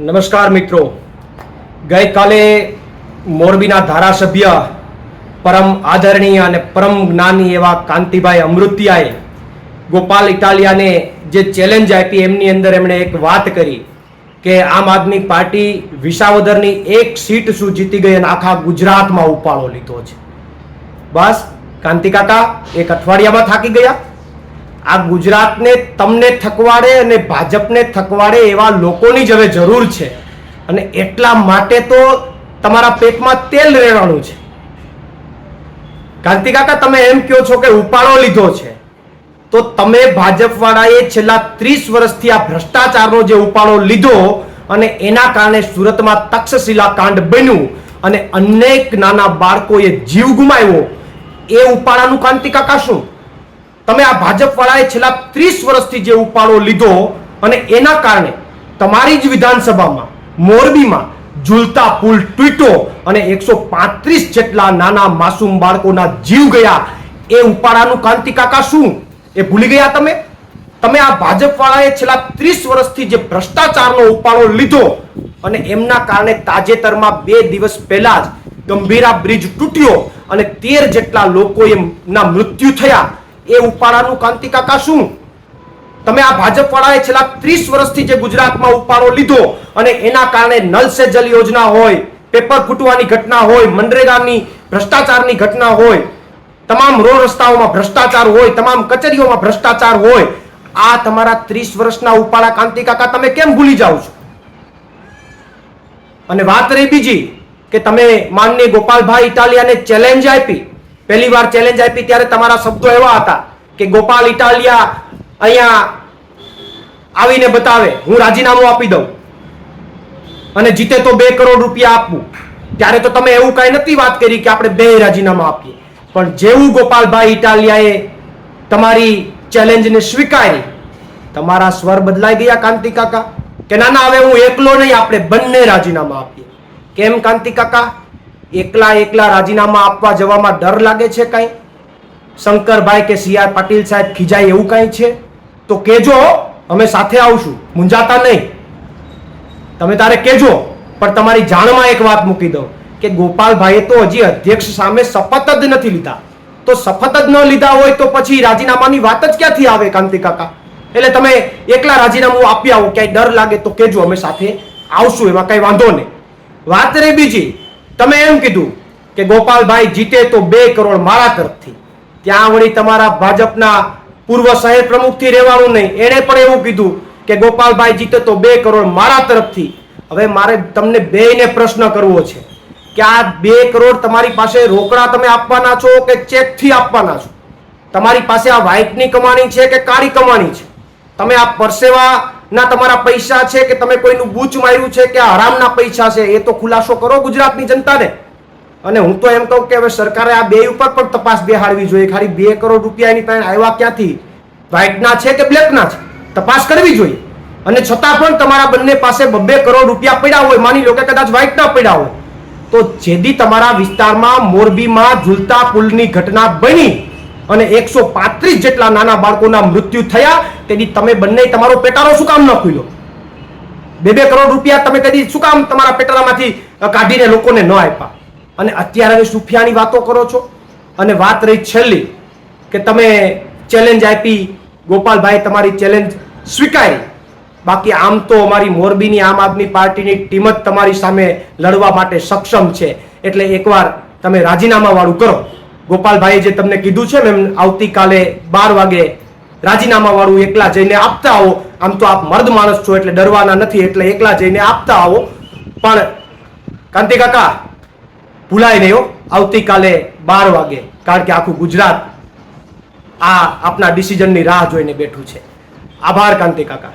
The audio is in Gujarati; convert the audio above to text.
નમસ્કાર મિત્રો. ગઈકાલે મોરબીના ધારાસભ્ય પરમ આદરણીય અને પરમ જ્ઞાની એવા કાંતિભાઈ અમૃતિયાએ ગોપાલ ઇટાલિયાને જે ચેલેન્જ આપી એમની અંદર એમણે એક વાત કરી કે આમ આદમી પાર્ટી વિસાવદરની એક સીટ શું જીતી ગઈ અને આખા ગુજરાતમાં ઉપાડો લીધો છે. બસ કાંતિકાકા એક અઠવાડિયામાં થાકી ગયા? આ ગુજરાતને તમને થકવાડે અને ભાજપને થકવાડે એવા લોકોની જ હવે જરૂર છે. અને એટલા માટે તો તમારા પેટમાં તેલ રેડાણું છે. કાંતિ કાકા, તમે એમ કહો છો કે ઉપાડો લીધો છે. તો તમે ભાજપ વાળાએ છેલ્લા ત્રીસ વર્ષથી આ ભ્રષ્ટાચારનો જે ઉપાડો લીધો અને એના કારણે સુરતમાં તક્ષશિલા કાંડ બન્યું અને અનેક નાના બાળકોએ જીવ ગુમાવ્યો, એ ઉપાડાનું કાંતિ કાકા શું? તમે આ ભાજપવાળાએ છેલ્લા ત્રીસ વર્ષથી જે ઉપાડો લીધો અને એના કારણે તમારી જ વિધાનસભામાં મોરબીમાં ઝૂલતા પુલ તૂટ્યો અને એકસો પાંત્રીસ જેટલા નાના માસૂમ બાળકોના જીવ ગયા. એ ઉપાડાનું કાંતિ કાકા શું? એ ભૂલી ગયા તમે? તમે આ ભાજપવાળાએ છેલ્લા ત્રીસ વર્ષથી જે ભ્રષ્ટાચારનો ઉપાડો લીધો અને એમના કારણે તાજેતરમાં બે દિવસ પહેલા જ ગંભીરા બ્રિજ તૂટ્યો અને તેર જેટલા લોકોએ મૃત્યુ થયા. એ ઉપાડાનું કાંતિ કાકા શું? તમે આ ભાજપ વાળાએ છેલ્લા ત્રીસ વર્ષથી જે ગુજરાતમાં ઉપાડો લીધો અને એના કારણે નલ સે જલ યોજના હોય, પેપર ફૂટવાની ઘટના હોય, મનરેગાની ભ્રષ્ટાચારની ઘટના હોય, તમામ રોડ રસ્તાઓમાં ભ્રષ્ટાચાર હોય, તમામ કચેરીઓમાં ભ્રષ્ટાચાર હોય, આ તમારા ત્રીસ વર્ષના ઉપાડા કાંતિકાકા તમે કેમ ભૂલી જાઓ છો? અને વાત રહી બીજી કે તમે માનની ગોપાલભાઈ ઇટાલિયાને ચેલેન્જ આપી. પહેલી વાર ચેલેન્જ આપી ત્યારે તમારા શબ્દો એવા હતા કે ગોપાલ ઇટાલિયા અહીંયા આવીને બતાવે, હું રાજીનામું આપી દઉં અને જીતે તો બે કરોડ રૂપિયા આપવું. ત્યારે તો તમે એવું કઈ નથી વાત કરી કે આપણે બે રાજીનામું આપીએ. પણ જેવું ગોપાલભાઈ ઇટાલિયાએ તમારી ચેલેન્જને સ્વીકારી, તમારા સ્વર બદલાઈ ગયા કાંતિ કાકા. કે ના ના, હવે હું એકલો નહીં, આપણે બંને રાજીનામા આપીએ. કેમ કાંતિ કાકા? એકલા એકલા રાજીનામા આપવા જવામાં ડર લાગે છે કઈ? શંકરભાઈ કે સી આર પાટીલ સાહેબ ખીજાય એવું કઈ છે? તો કેજો, અમે સાથે આવશું મુંજાતા નહીં. તમે તારે કેજો, પણ તમારી જાણમાં એક વાત મૂકી દઉં, કે ગોપાલભાઈએ તો હજી અધ્યક્ષ સામે શપથ જ નથી લીધા. તો શપથ જ ન લીધા હોય તો પછી રાજીનામાની વાત જ ક્યાંથી આવે, કાંતિ કાકા? એટલે તમે એકલા રાજીનામું આપી આવો, ક્યાંય ડર લાગે તો કેજો, અમે સાથે આવશું, એમાં કઈ વાંધો નહીં. વાત રહી બીજી તમે એમ કીધું કે ગોપાલભાઈ જીતે તો બે કરોડ મારા તરફથી. ત્યાં વળી તમારા ભાજપના પૂર્વ શહેર પ્રમુખથી રહેવાનું નહીં. એણે પણ એવું કીધું કે ગોપાલભાઈ જીતે તો બે કરોડ મારા તરફથી. હવે મારે તમને બેયને પ્રશ્ન કરવો છે કે આ બે કરોડ તમારી પાસે રોકડા તમે આપવાના છો કે ચેકથી આપવાના છો? તમારી પાસે આ વ્હાઇટની કમાણી છે કે કાળી કમાણી છે? તમે આ પરસેવાના તમારા પૈસા છે કે તમે કોઈનું બૂચ માર્યું છે કે હરામના પૈસા છે, એ તો ખુલાસો કરો ગુજરાતની જનતાને. અને હું તો એમ કહું કે હવે સરકારે આ બે ઉપર પણ તપાસ બેહાડવી જોઈએ. ખાલી બે કરોડ રૂપિયા એની આવ્યા ક્યાંથી? વ્હાઇટના છે કે બ્લેકના છે? તપાસ કરવી જોઈએ. અને છતાં પણ તમારા બંને પાસે બબ્બે કરોડ રૂપિયા પડ્યા હોય, માની લો કે કદાચ વ્હાઇટના પડ્યા હોય, તો જેદી તમારા વિસ્તારમાં મોરબીમાં ઝૂલતા પુલની ઘટના બની. અને એકસો પાંત્રીસ જેટલા નાના બાળકોના મૃત્યુ થયા. તેથી તમે બંને તમારો પેટારો શું કામ ન ખુલ્યો? બે બે કરોડ રૂપિયા તમે કદી શું કામ તમારા પેટારામાંથી કાઢીને લોકોને ન આપ્યા? અને અત્યારે સુફિયાની વાતો કરો છો? અને વાત રહી છેલ્લી, કે તમે ચેલેન્જ આપી, ગોપાલભાઈ તમારી ચેલેન્જ સ્વીકારી. બાકી આમ તો અમારી મોરબીની આમ આદમી પાર્ટીની ટીમ જ તમારી સામે લડવા માટે સક્ષમ છે. એટલે એકવાર તમે રાજીનામા વાળું કરો. ગોપાલભાઈએ જે તમને કીધું છે મેમ આવતીકાલે બાર વાગે રાજીનામા વાળું એકલા જઈને આપતા આવો. આમ તો આપ મર્દ માણસ છો એટલે ડરવાના નથી, એટલે એકલા જઈને આપતા આવો. પણ કાંતિ કાકા, ભૂલાય નહીં આવતીકાલે બાર વાગે. કારણ કે આખું ગુજરાત આ આપના ડિસિઝનની રાહ જોઈને બેઠું છે. આભાર કાંતિ કાકા.